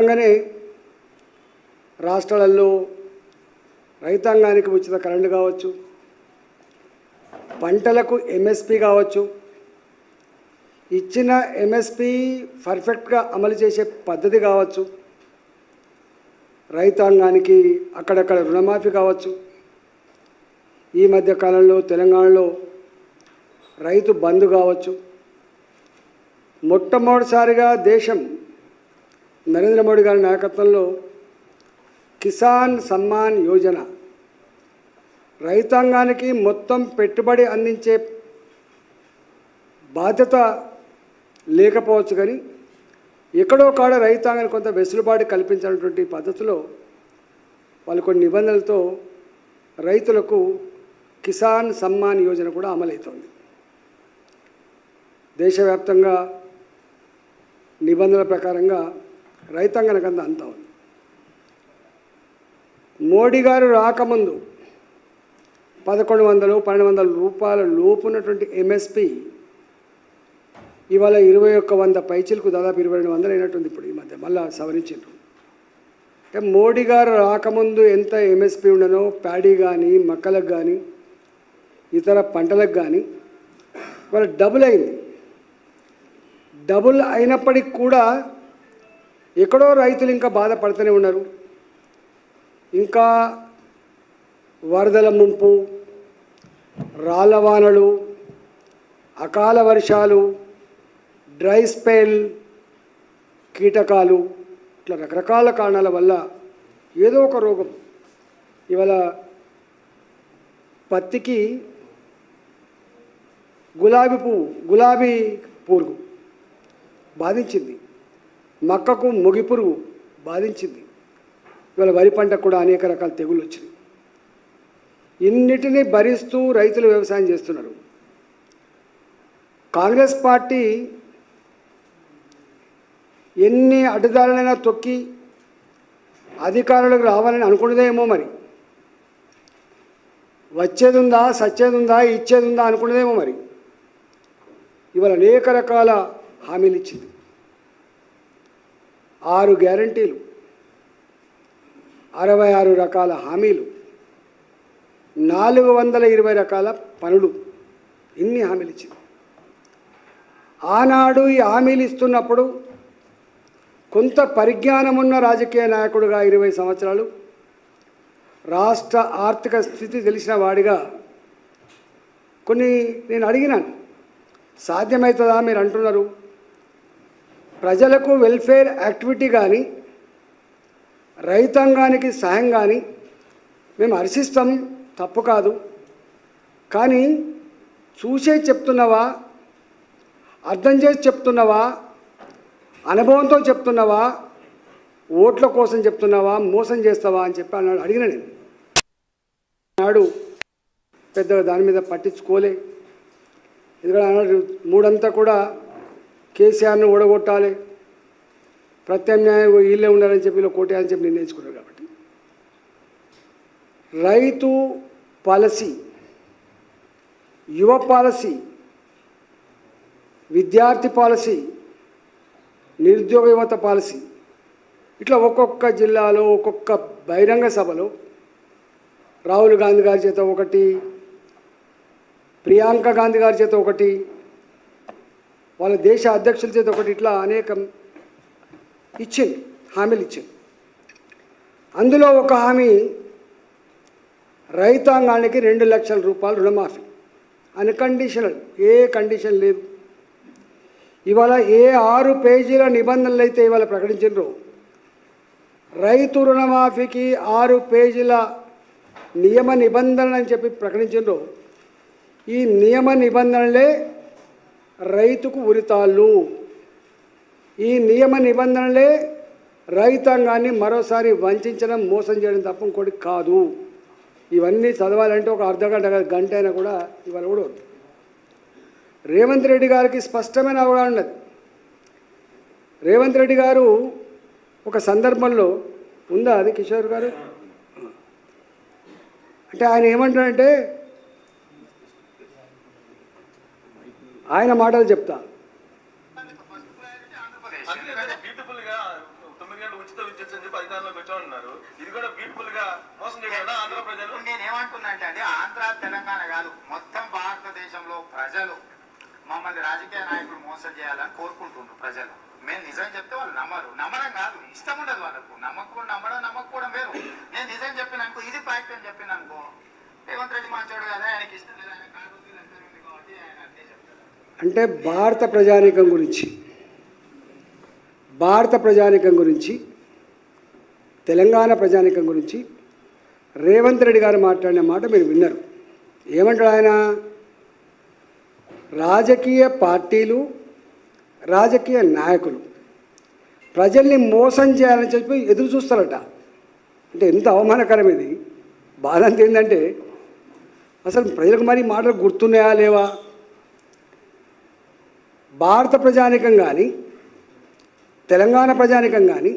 విధంగానే రాష్ట్రాలలో రైతాంగానికి ఉచిత కరెంటు కావచ్చు పంటలకు ఎంఎస్పి కావచ్చు ఇచ్చిన ఎంఎస్పి పర్ఫెక్ట్గా అమలు చేసే పద్ధతి కావచ్చు రైతాంగానికి అక్కడక్కడ రుణమాఫీ కావచ్చు. ఈ మధ్య కాలంలో తెలంగాణలో రైతు బంధు కావచ్చు. మొట్టమొదటిసారిగా దేశం నరేంద్ర మోడీ గారి నాయకత్వంలో కిసాన్ సమ్మాన్ యోజన రైతాంగానికి మొత్తం పెట్టుబడి అందించే బాధ్యత లేకపోవచ్చు కానీ ఎక్కడో కాడ రైతాంగానికి కొంత వెసులుబాటు కల్పించినటువంటి పద్ధతిలో వాళ్ళు కొన్ని నిబంధనలతో రైతులకు కిసాన్ సమ్మాన్ యోజన కూడా అమలవుతోంది దేశవ్యాప్తంగా నిబంధనల ప్రకారంగా రైతాంగానికి అంత అంతా ఉంది. మోడీ గారు రాకముందు పదకొండు వందలు పన్నెండు వందల రూపాయల లోపు ఉన్నటువంటి ఎంఎస్పి ఇవాళ ఇరవై ఒక్క వంద పైచీలకు దాదాపు ఇరవై రెండు వందలు అయినట్టుంది ఇప్పుడు ఈ మధ్య. మళ్ళా సవరించారు అంటే మోడీ గారు రాకముందు ఎంత ఎంఎస్పి ఉండనో ప్యాడీ కానీ మక్కలకు కానీ ఇతర పంటలకు కానీ ఇవాళ డబుల్ అయింది. డబుల్ అయినప్పటికి కూడా ఎక్కడో రైతులు ఇంకా బాధపడుతూనే ఉన్నారు. ఇంకా వరదల ముంపు రాళ్ళవానలు అకాల వర్షాలు డ్రై స్పెల్ కీటకాలు ఇట్లా రకరకాల కారణాల వల్ల ఏదో ఒక రోగం. ఇవాళ పత్తికి గులాబీ పువ్వు గులాబీ పురుగు బాధించింది. మక్కకు మొగి పురుగు బాధించింది. ఇవాళ వరి పంటకు కూడా అనేక రకాల తెగులు వచ్చినాయి. ఇన్నిటినీ భరిస్తూ రైతులు వ్యవసాయం చేస్తున్నారు. కాంగ్రెస్ పార్టీ ఎన్ని అడ్డుదారులైనా తొక్కి అధికారులకు రావాలని అనుకున్నదేమో మరి. వచ్చేది ఉందా సచ్చేది ఉందా ఇచ్చేది ఉందా అనుకున్నదేమో మరి. ఇవాళ అనేక రకాల హామీలు ఇచ్చింది. ఆరు గ్యారంటీలు అరవై ఆరు రకాల హామీలు నాలుగు వందల ఇరవై రకాల పనులు. ఇన్ని హామీలు ఇచ్చింది. ఆనాడు ఈ హామీలు ఇస్తున్నప్పుడు కొంత పరిజ్ఞానం ఉన్న రాజకీయ నాయకుడుగా ఇరవై సంవత్సరాలు రాష్ట్ర ఆర్థిక స్థితి తెలిసిన వాడిగా కొన్ని నేను అడిగినాను. సాధ్యమవుతుందా మీరు అంటున్నారు? ప్రజలకు వెల్ఫేర్ యాక్టివిటీ కానీ రైతాంగానికి సహాయం కానీ మేము హర్షిస్తాం తప్పు కాదు. కానీ చూసే చెప్తున్నావా అర్థం చేసి చెప్తున్నావా అనుభవంతో చెప్తున్నావా ఓట్ల కోసం చెప్తున్నావా మోసం చేస్తావా అని చెప్పి అన్నాడు అడిగిన నేను. నాడు పెద్దగా దాని మీద పట్టించుకోలే. ఎందుకంటే మూడంతా కూడా కేసీఆర్ను ఓడగొట్టాలి. ప్రత్యామ్నాయం వీళ్ళే ఉండాలని చెప్పి ఇలా కోటేయాలని చెప్పి నిర్ణయించుకున్నారు కాబట్టి. రైతు పాలసీ యువ పాలసీ విద్యార్థి పాలసీ నిరుద్యోగ యువత పాలసీ ఇట్లా ఒక్కొక్క జిల్లాలో ఒక్కొక్క బహిరంగ సభలో రాహుల్ గాంధీ గారి చేత ఒకటి ప్రియాంక గాంధీ గారి చేత ఒకటి వాళ్ళ దేశ అధ్యక్షుల చేత ఒకటి ఇట్లా అనేకం ఇచ్చింది హామీలు ఇచ్చింది. అందులో ఒక హామీ రైతాంగానికి రెండు లక్షల రూపాయలు రుణమాఫీ. అన్కండిషనల్ ఏ కండిషన్ లేదు. ఇవాళ ఏ ఆరు పేజీల నిబంధనలు అయితే ఇవాళ ప్రకటించారు రైతు రుణమాఫీకి ఆరు పేజీల నియమ నిబంధనలు అని చెప్పి ప్రకటించారు ఈ నియమ నిబంధనలే రైతుకు ఉరితాళ్ళు. ఈ నియమ నిబంధనలే రైతాంగాన్ని మరోసారి వంచడం మోసం చేయడం తప్ప ఇంకోటి కాదు. ఇవన్నీ చదవాలంటే ఒక అర్ధగంట గంట అయినా కూడా ఇవాళ కూడా రేవంత్ రెడ్డి గారికి స్పష్టమైన అవగాహన ఉన్నది. రేవంత్ రెడ్డి గారు ఒక సందర్భంలో ఉందా అది కిషోర్ గారు? అంటే ఆయన ఏమంటాడంటే ఆయన మాటలు చెప్తా బ్యూటిఫుల్గా తొమ్మిది గంటల ఉచిత ఉచిత విద్యుత్ అని చెప్పి అధికారంలోకి వచ్చామన్నారు ఇది కూడా బ్యూటిఫుల్గా మోసం చేశారా ఆంధ్ర తెలంగాణ కాదు మొత్తం భారతదేశంలో ప్రజలు మమ్మల్ని రాజకీయ నాయకులు మోసం చేయాలని కోరుకుంటున్నారు ప్రజలు. మేము నిజం చెప్తే వాళ్ళు నమ్మరు. నమ్మడం కాదు ఇష్టం ఉండదు వాళ్ళకు. నమ్మకం నమ్మడం నమ్మకపోవడం వేరు. నేను నిజం చెప్పిననుకో ఇది ఫ్యాక్ట్ అని చెప్పిననుకో రేవంత్ రెడ్డి మంచోడు కదా ఆయనకి ఇష్టం లేదు ఆయన కాదు వీళ్ళందరూ ఉంది కాబట్టి ఆయన అంతే చెప్తారు అంటే భారత ప్రజానీకం గురించి. భారత ప్రజానీకం గురించి తెలంగాణ ప్రజానీకం గురించి రేవంత్ రెడ్డి గారు మాట్లాడిన మాట మీరు విన్నారు. ఏమంటాడు ఆయన? రాజకీయ పార్టీలు రాజకీయ నాయకులు ప్రజల్ని మోసం చేయాలని చెప్పి ఎదురు చూస్తారట. అంటే ఎంత అవమానకరం ఇది. బాధ అంత ఏంటంటే అసలు ప్రజలకు మరి మాటలు గుర్తున్నాయా లేవా? భారత ప్రజానికం కానీ తెలంగాణ ప్రజానికం కానీ